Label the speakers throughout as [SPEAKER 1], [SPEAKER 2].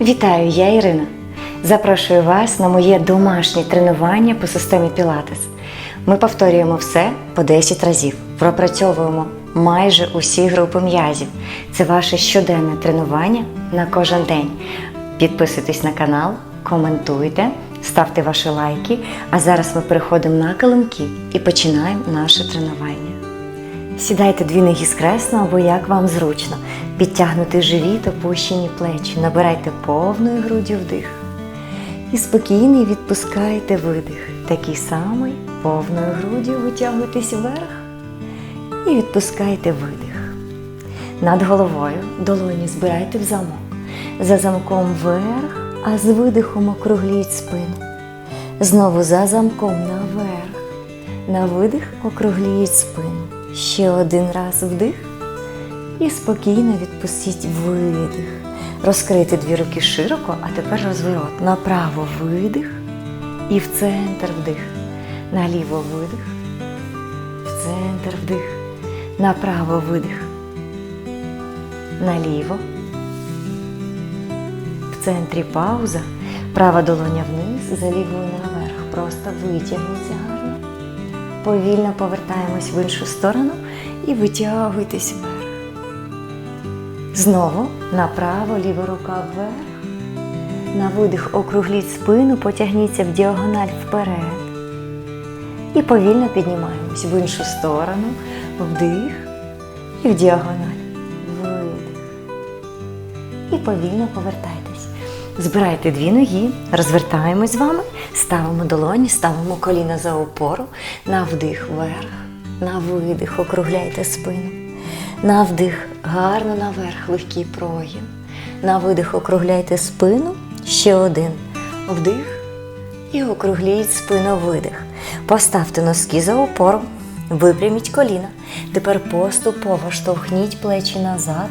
[SPEAKER 1] Вітаю, я Ірина. Запрошую вас на моє домашнє тренування по системі Пілатес. Ми повторюємо все по 10 разів, пропрацьовуємо майже усі групи м'язів. Це ваше щоденне тренування на кожен день. Підписуйтесь на канал, коментуйте, ставте ваші лайки. А зараз ми переходимо на килимки і починаємо наше тренування. Сідайте дві ноги скресно або як вам зручно. Підтягнути живіт, опущені плечі. Набирайте повною груддю вдих. І спокійно відпускайте видих. Такий самий повною груддю витягуйтесь вверх і відпускайте видих. Над головою долоні збирайте в замок. За замком вверх, а з видихом округліть спину. Знову за замком наверх. На видих округліть спину. Ще один раз вдих. І спокійно відпустіть видих. Розкрийте дві руки широко, а тепер розворот. Направо видих і в центр вдих. Наліво видих. В центр вдих. Направо видих. Наліво. В центрі пауза. Права долоня вниз, за лівою наверх. Просто витягніться гарно. Повільно повертаємось в іншу сторону і витягуйтесь вверх. Знову направо, ліва рука вверх. На видих округліть спину, потягніться в діагональ вперед. І повільно піднімаємось в іншу сторону. Вдих і в діагональ. Видих. І повільно повертайтесь. Збирайте дві ноги, розвертаємось з вами, ставимо долоні, ставимо коліна за опору, на вдих вверх, на видих, округляйте спину. На вдих гарно наверх, легкий прогін. На видих округляйте спину. Ще один. Вдих і округліть спину видих. Поставте носки за опору, випряміть коліна. Тепер поступово штовхніть плечі назад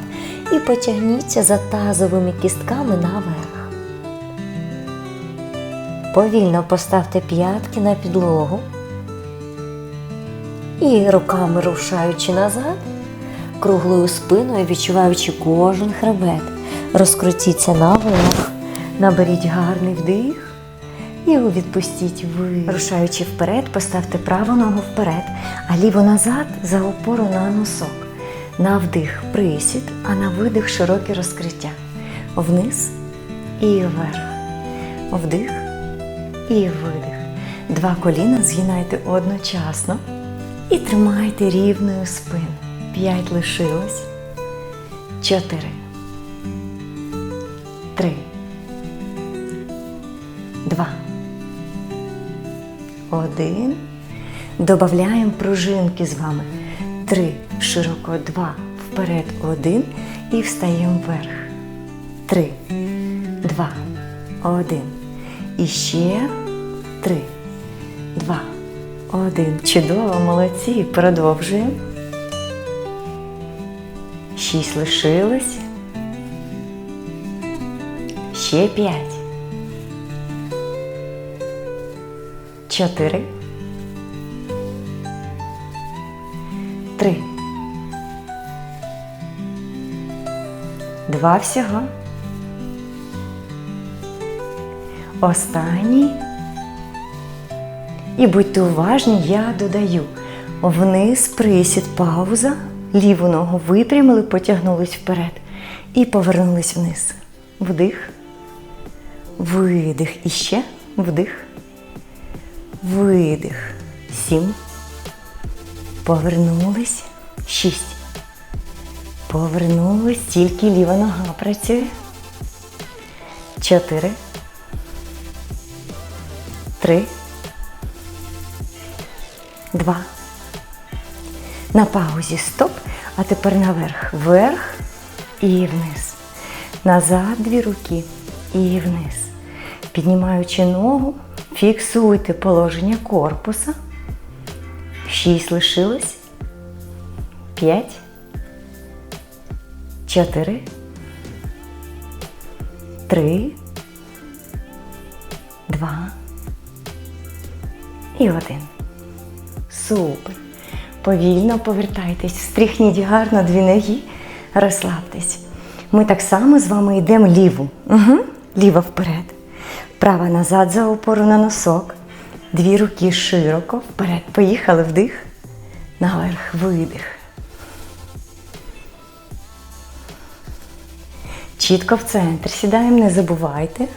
[SPEAKER 1] і потягніться за тазовими кістками наверх. Повільно поставте п'ятки на підлогу і руками рушаючи назад, круглою спиною відчуваючи кожен хребет. Розкрутіться наверх, наберіть гарний вдих і відпустіть ви. Рушаючи вперед, поставте праву ногу вперед, а ліву назад за опору на носок. На вдих присід, а на видих широке розкриття. Вниз і вверх. Вдих і видих. Два коліна згинайте одночасно і тримайте рівною спину. П'ять лишилось. Чотири. Три. Два. Один. Добавляємо пружинки з вами. Три. Широко два. Вперед один. І встаємо вверх. Три. Два. Один. І ще три. Два. Один. Чудово, молодці. Продовжуємо. Шість лишилось. Ще п'ять. Чотири. Три. Два всього. Останній. І будьте уважні, я додаю. Вниз присід, пауза. Ліву ногу випрямили, потягнулись вперед. І повернулись вниз. Вдих. Видих. І ще вдих. Видих. Сім. Повернулись. Шість. Повернулись. Тільки ліва нога працює. Чотири. Три. Два. На паузі стоп. А тепер наверх. Вверх і вниз. Назад дві руки і вниз. Піднімаючи ногу, фіксуйте положення корпуса. Шість лишилось. П'ять. Чотири. Три. Два. І один. Супер. Повільно повертайтесь, встряхніть гарно дві ноги, розслабтесь. Ми так само з вами йдемо ліву. Угу. ліва вперед. Права назад за опору на носок. Дві руки широко вперед. Поїхали вдих. Наверх, видих. Чітко в центр сідаємо, не забувайте.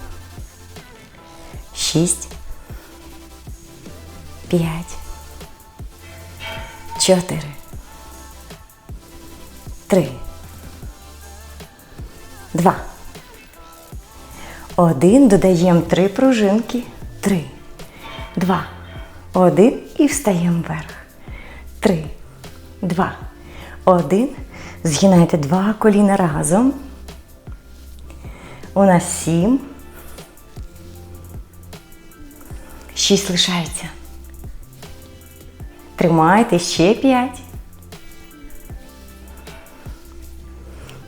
[SPEAKER 1] Шість. П'ять. Чотири. Три. Два. Один. Додаємо три пружинки. Три. Два. Один. І встаємо вверх. Три. Два. Один. Згинайте два коліна разом. У нас сім. Шість лишається. Тримайте ще п'ять.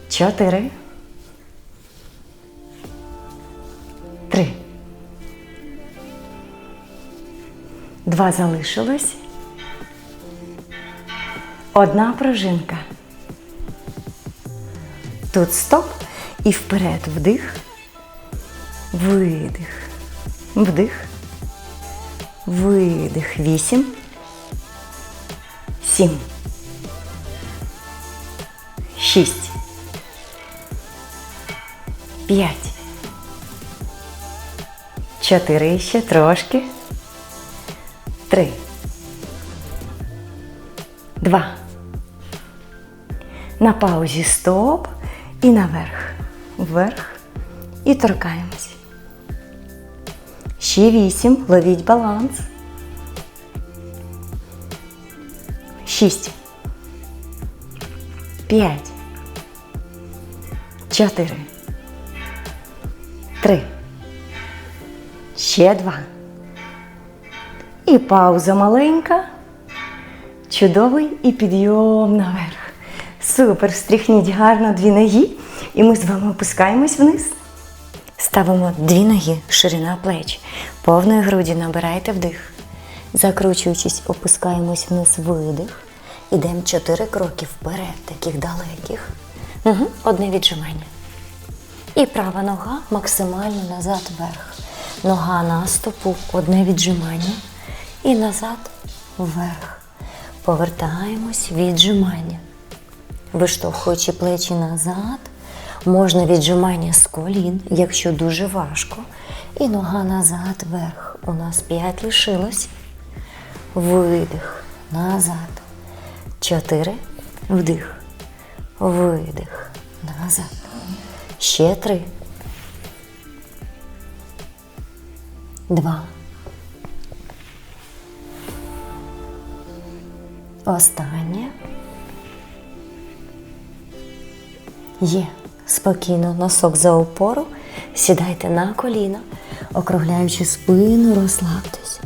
[SPEAKER 1] Чотири. Три. Два залишилось. Одна пружинка. Тут стоп і вперед вдих. Видих. Вдих. Видих. Вісім. Сім. Шість. П'ять. Чотири ще трошки. Три. Два. На паузі стоп і наверх. Вверх. І торкаємось. Ще вісім. Ловіть баланс. Шість. П'ять. Чотири. Три. Ще два. І пауза маленька. Чудовий і підйом наверх. Супер. Встряхніть гарно дві ноги. І ми з вами опускаємось вниз. Ставимо дві ноги, ширина плеч. Повної груді набирайте вдих. Закручуючись, опускаємось вниз видих. Ідемо чотири кроки вперед, таких далеких. Угу. Одне віджимання. І права нога максимально назад вверх. Нога на стопу, одне віджимання. І назад вверх. Повертаємось, віджимання. Виштовхуючи плечі назад, можна віджимання з колін, якщо дуже важко. І нога назад вверх. У нас 5 лишилось. Видих. Назад. Чотири. Вдих. Видих. Назад. Ще три. Два. Останнє. Є. Спокійно носок за опору. Сідайте на коліна, округляючи спину, розслабтесь.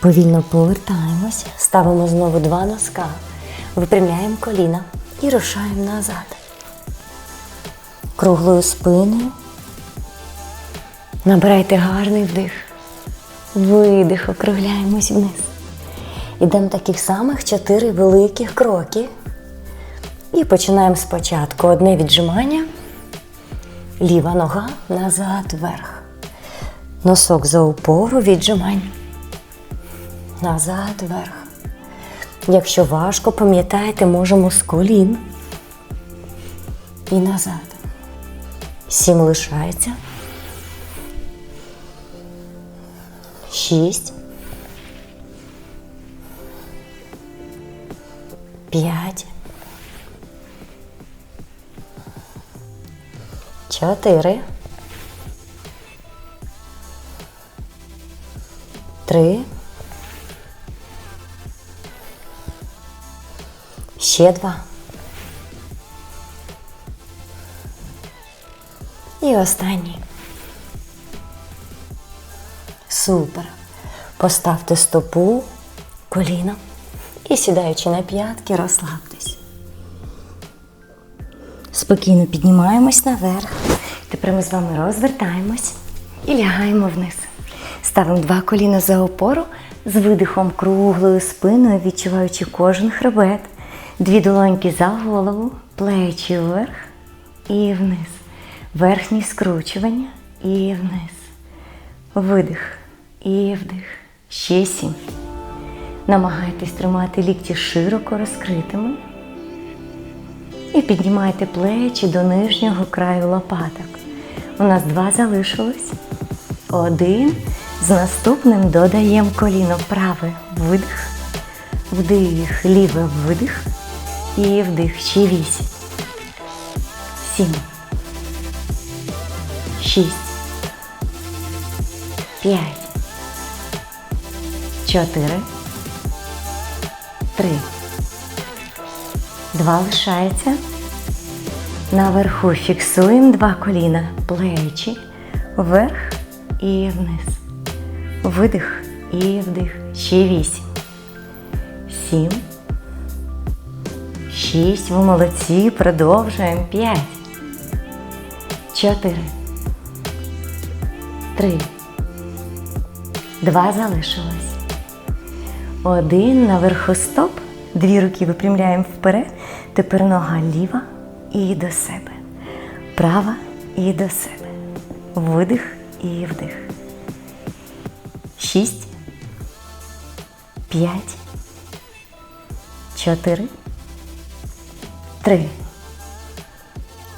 [SPEAKER 1] Повільно повертаємось, ставимо знову два носка, випрямляємо коліна і рушаємо назад. Круглою спиною. Набирайте гарний вдих. Видих, округляємось вниз. Ідемо таких самих чотири великих кроки. І починаємо спочатку одне віджимання. Ліва нога назад вверх. Носок за опору віджимань. Назад вверх. Якщо важко, пам'ятайте, можемо з колін. І назад. Сім лишається. Шість. П'ять. Чотири. Три. Ще два. І останній. Супер. Поставте стопу, коліно і сідаючи на п'ятки, розслабтесь. Спокійно піднімаємось наверх. Тепер ми з вами розвертаємось і лягаємо вниз. Ставимо два коліна за опору з видихом круглою спиною, відчуваючи кожен хребет. Дві долоньки за голову, плечі вверх і вниз. Верхні скручування і вниз. Видих і вдих. Ще сім. Намагайтесь тримати лікті широко розкритими. І піднімайте плечі до нижнього краю лопаток. У нас два залишилось. Один. З наступним додаємо коліно праве. Видих. Вдих, ліве видих. І вдих. Ще вісім. Сім. Шість. П'ять. Чотири. Три. Два лишається. Наверху фіксуємо два коліна, плечі, вверх і вниз. Видих і вдих. Ще вісім. Сім. Шість. Ви молодці. Продовжуємо. П'ять. Чотири. Три. Два залишилось. Один наверху стоп. Дві руки випрямляємо вперед. Тепер нога ліва і до себе. Права і до себе. Видих і вдих. Шість. П'ять. Чотири. Три.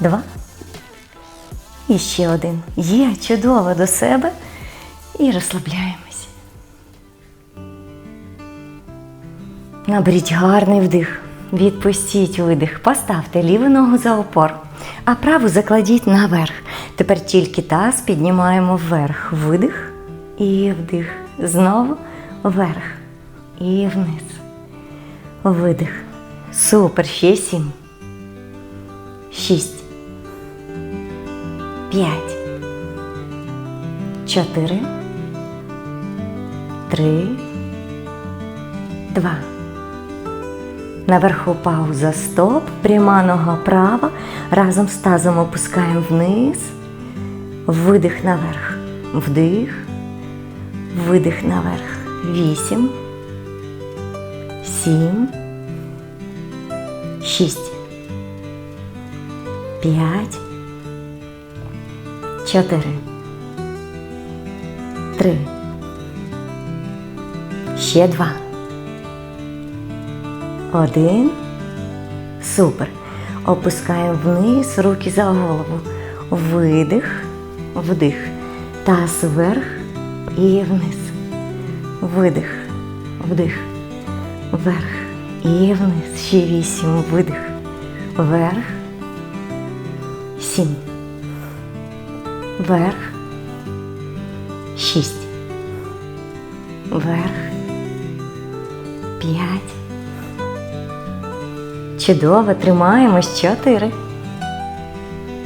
[SPEAKER 1] Два. І ще один. Є чудово до себе. І розслабляємось. Наберіть гарний вдих. Відпустіть видих. Поставте ліву ногу за опор, а праву закладіть наверх. Тепер тільки таз піднімаємо вверх. Видих і вдих. Знову вверх і вниз. Видих. Супер. Ще сім. Шість. П'ять. Чотири. Три. Два. Наверху пауза стоп, пряма нога права. Разом з тазом опускаємо вниз. Видих наверх. Вдих. Видих наверх. Вісім. Сім. Шість. П'ять. Чотири. Три. Ще два. Один. Супер. Опускаємо вниз, руки за голову. Видих, вдих. Таз вверх і вниз. Видих, вдих. Вверх і вниз. Ще вісім. Видих. Вверх. Сім. Вверх. Шість. Вверх. П'ять. Чудово, тримаємось. Чотири.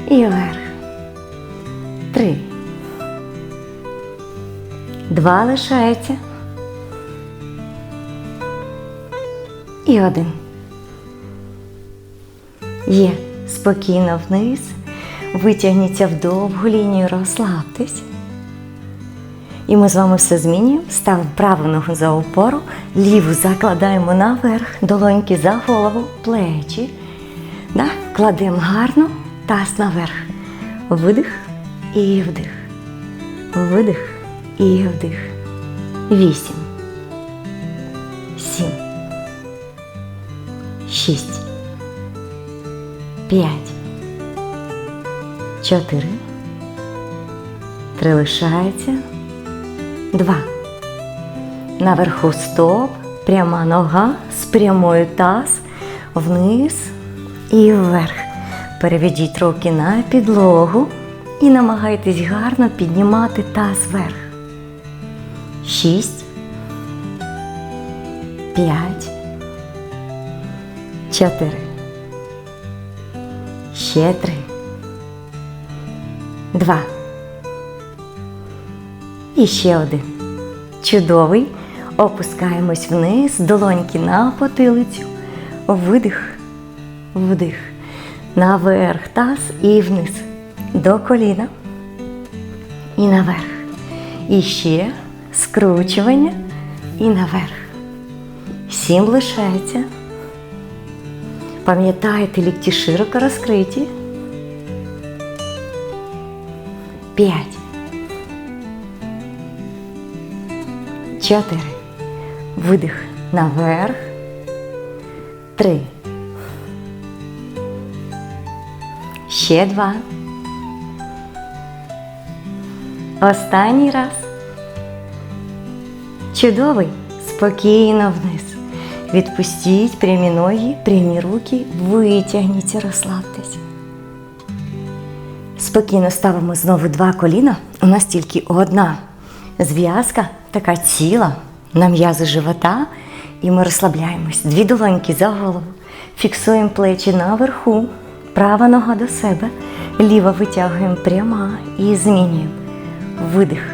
[SPEAKER 1] І вверх. Три. Два лишається. І один. Є. Спокійно вниз. Витягніться в довгу лінію, розслабтесь. І ми з вами все змінюємо. Ставимо праву ногу за опору, ліву закладаємо наверх, долоньки за голову, плечі. Да? Кладемо гарно, таз наверх. Видих і вдих. Видих і вдих. Вісім. Сім. Шість. П'ять. Чотири. Три лишається. Два. Наверху стоп, пряма нога, спрямує таз, вниз і вверх. Переведіть руки на підлогу і намагайтесь гарно піднімати таз вверх. Шість. П'ять. Чотири. Ще три. Два. І ще один. Чудовий. Опускаємось вниз, долоньки на потилицю. Видих, вдих. Наверх таз і вниз. До коліна. І наверх. І ще скручування і наверх. Сім лишається. Пам'ятайте, лікті широко розкриті. П'ять. Чотири. Видих наверх. Три. Ще два. Останній раз. Чудовий. Спокійно вниз. Відпустіть прямі ноги, прямі руки, витягніться, розслабтесь. Спокійно ставимо знову два коліна. У нас тільки одна зв'язка, така ціла на м'язи живота. І ми розслабляємось. Дві долоньки за голову. Фіксуємо плечі наверху. Права нога до себе. Ліва витягуємо пряма і змінюємо. Видих.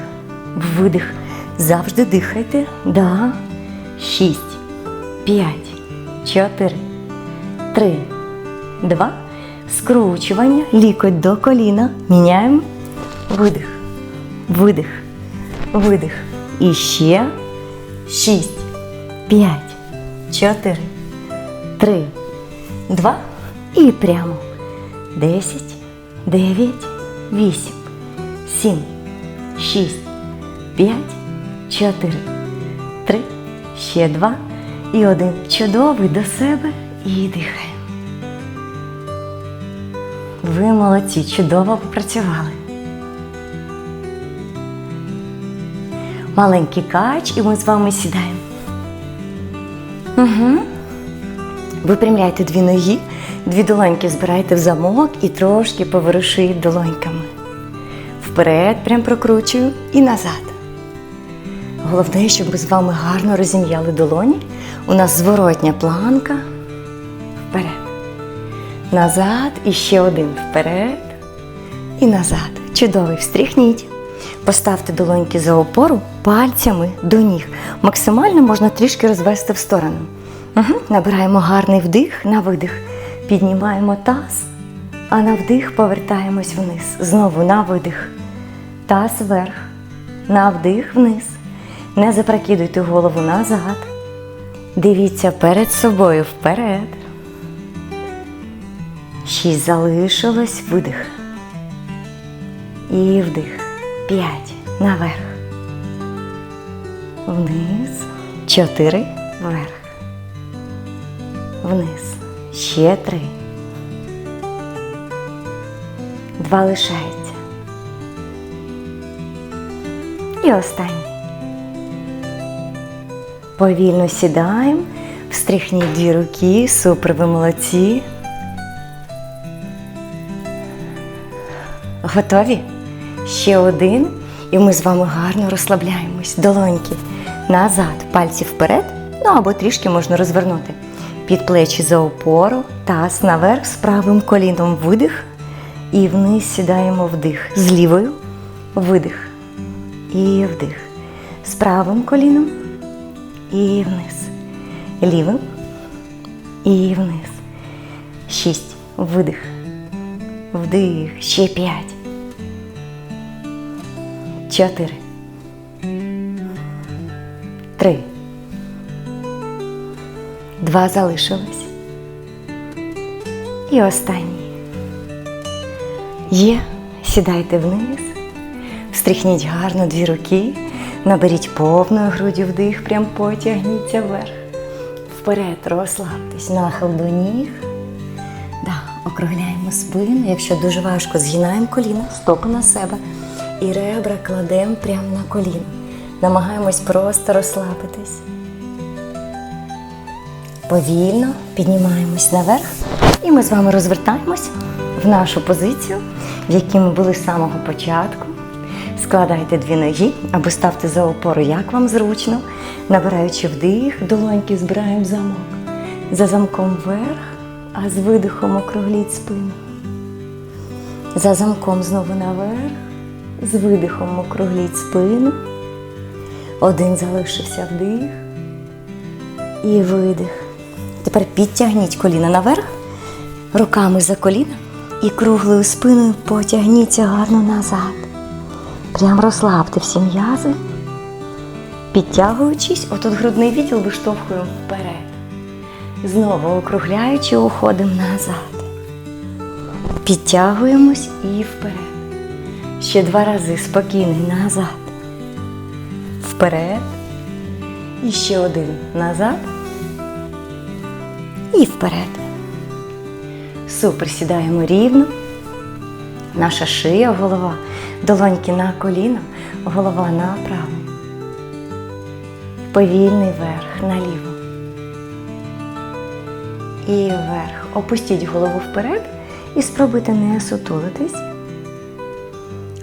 [SPEAKER 1] Видих. Завжди дихайте. Да. Шість. П'ять. Чотири. Три. Два. Скручування. Лікоть до коліна. Міняємо. Видих. Видих. Видих. І ще. Шість. П'ять. Чотири. Три. Два. І прямо. Десять. Дев'ять. Вісім. Сім. Шість. П'ять. Чотири. Три. Ще два. І один. Чудовий до себе. І дихаємо. Ви молодці, чудово попрацювали. Маленький кач, і ми з вами сідаємо. Угу. Випрямляйте дві ноги, дві долоньки збирайте в замок і трошки поворушіть долоньками. Вперед, прям прокручую і назад. Головне, щоб ми з вами гарно розім'яли долоні. У нас зворотня планка. Вперед. Назад і ще один вперед. І назад. Чудовий. Встряхніть. Поставте долоньки за опору пальцями до ніг. Максимально можна трішки розвести в сторону. Угу. Набираємо гарний вдих на видих. Піднімаємо таз, а на вдих повертаємось вниз. Знову на видих. Таз вверх. На вдих вниз. Не запрокидуйте голову назад. Дивіться перед собою вперед. Шість залишилось. Видих. І вдих. П'ять. Наверх. Вниз. Чотири. Вверх. Вниз. Ще три. Два лишається. І останній. Повільно сідаємо. Встряхніть дві руки. Супер, ви молодці. Готові? Ще один. І ми з вами гарно розслабляємось. Долоньки назад, пальці вперед. Ну або трішки можна розвернути. Під плечі за опору, таз наверх з правим коліном видих. І вниз сідаємо вдих. З лівою видих. І вдих. З правим коліном. І вниз. Лівим. І вниз. Шість. Видих. Вдих. Ще п'ять. Чотири. Три. Два залишилось. І останній. Є. Сідайте вниз. Встряхніть гарно дві руки. Наберіть повною груддю вдих, прям потягніться вверх. Вперед, розслабтесь, нахил до ніг. Да, округляємо спину. Якщо дуже важко, згинаємо коліна, стопи на себе. І ребра кладемо прямо на коліно. Намагаємось просто розслабитись. Повільно піднімаємось наверх. І ми з вами розвертаємось в нашу позицію, в якій ми були з самого початку. Складайте дві ноги або ставте за опору, як вам зручно. Набираючи вдих, долоньки збираємо замок. За замком вверх, а з видихом округліть спину. За замком знову наверх, з видихом округліть спину. Один залишився вдих і видих. Тепер підтягніть коліна наверх, руками за коліна і круглою спиною потягніться гарно назад. Прям розслабте всі м'язи. Підтягуючись, отут грудний відділ виштовхуємо вперед. Знову округляючи, уходимо назад. Підтягуємось і вперед. Ще два рази спокійний назад. Вперед. І ще один назад. І вперед. Супер. Сідаємо рівно. Наша шия, голова, долоньки на коліна, голова направо. Повільний вверх, наліво. І вверх. Опустіть голову вперед і спробуйте не сутулитись.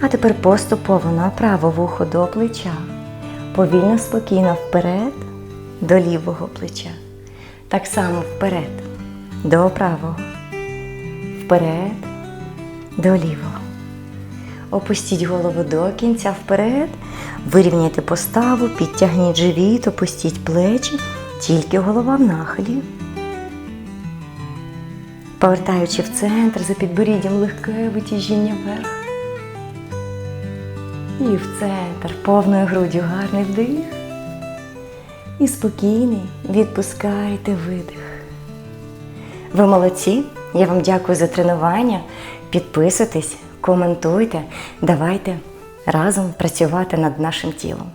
[SPEAKER 1] А тепер поступово направо вухо до плеча. Повільно, спокійно вперед до лівого плеча. Так само вперед до правого. Вперед до лівого. Опустіть голову до кінця вперед, вирівняйте поставу, підтягніть живіт, опустіть плечі, тільки голова в нахилі. Повертаючи в центр за підборіддям легке витяжіння вверх. І в центр повною груддю гарний вдих. І спокійний відпускайте видих. Ви молодці. Я вам дякую за тренування. Підписуйтесь, коментуйте, давайте разом працювати над нашим тілом.